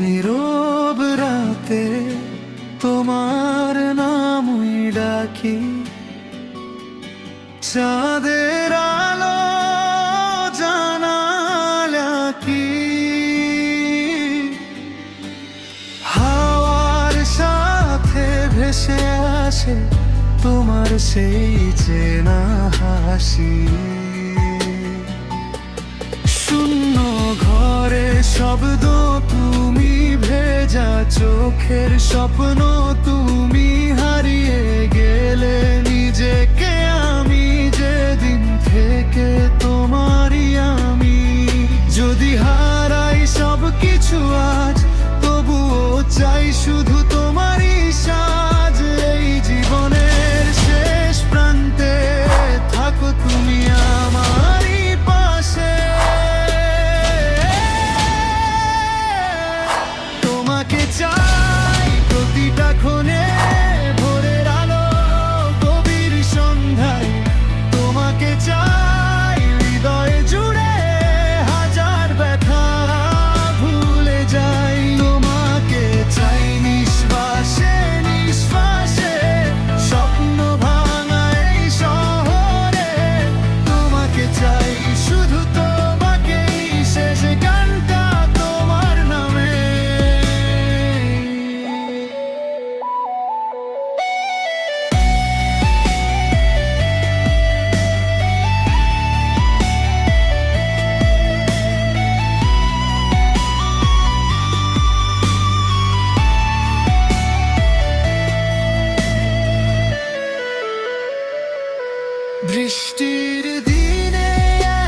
নীরব রাতে তোমার নামই ডাকি। চাঁদের আলো জানালা কি? হাওয়ার সাথে ভেসে আসে তোমার সেই চেনা হাসি। শূন্য ঘরে শব্দ ভেজা চোখের স্বপ্ন তুমি হারিয়ে গেলে বৃষ্টির দিনে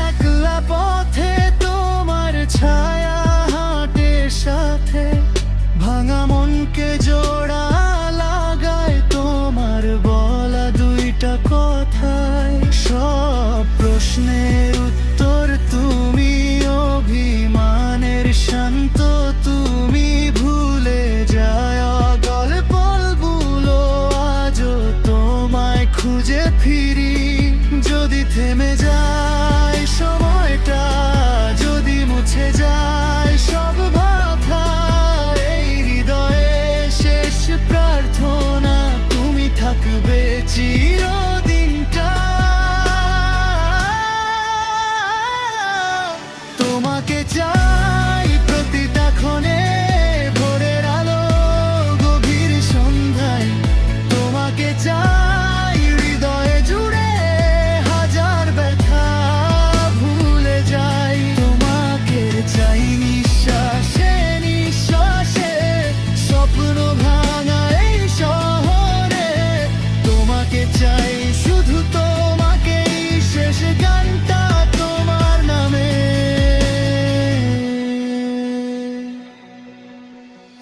একলা পথে তোমার ছায়া হাটে সাথে। ভাঙা মনকে জোড়া লাগায় তোমার বলা দুইটা কথায়। সব প্রশ্নের উত্তর তুমি, অভিমানের শান্ত তুমি ভুলে যায়। গল্প বলবুলো আজও তোমায় খুঁজে ফিরি যদি থেমে যায়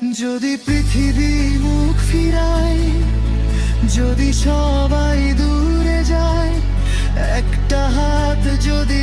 যদি পৃথিবী মুখ ফিরায় যদি সবাই দূরে যায় একটা হাত যদি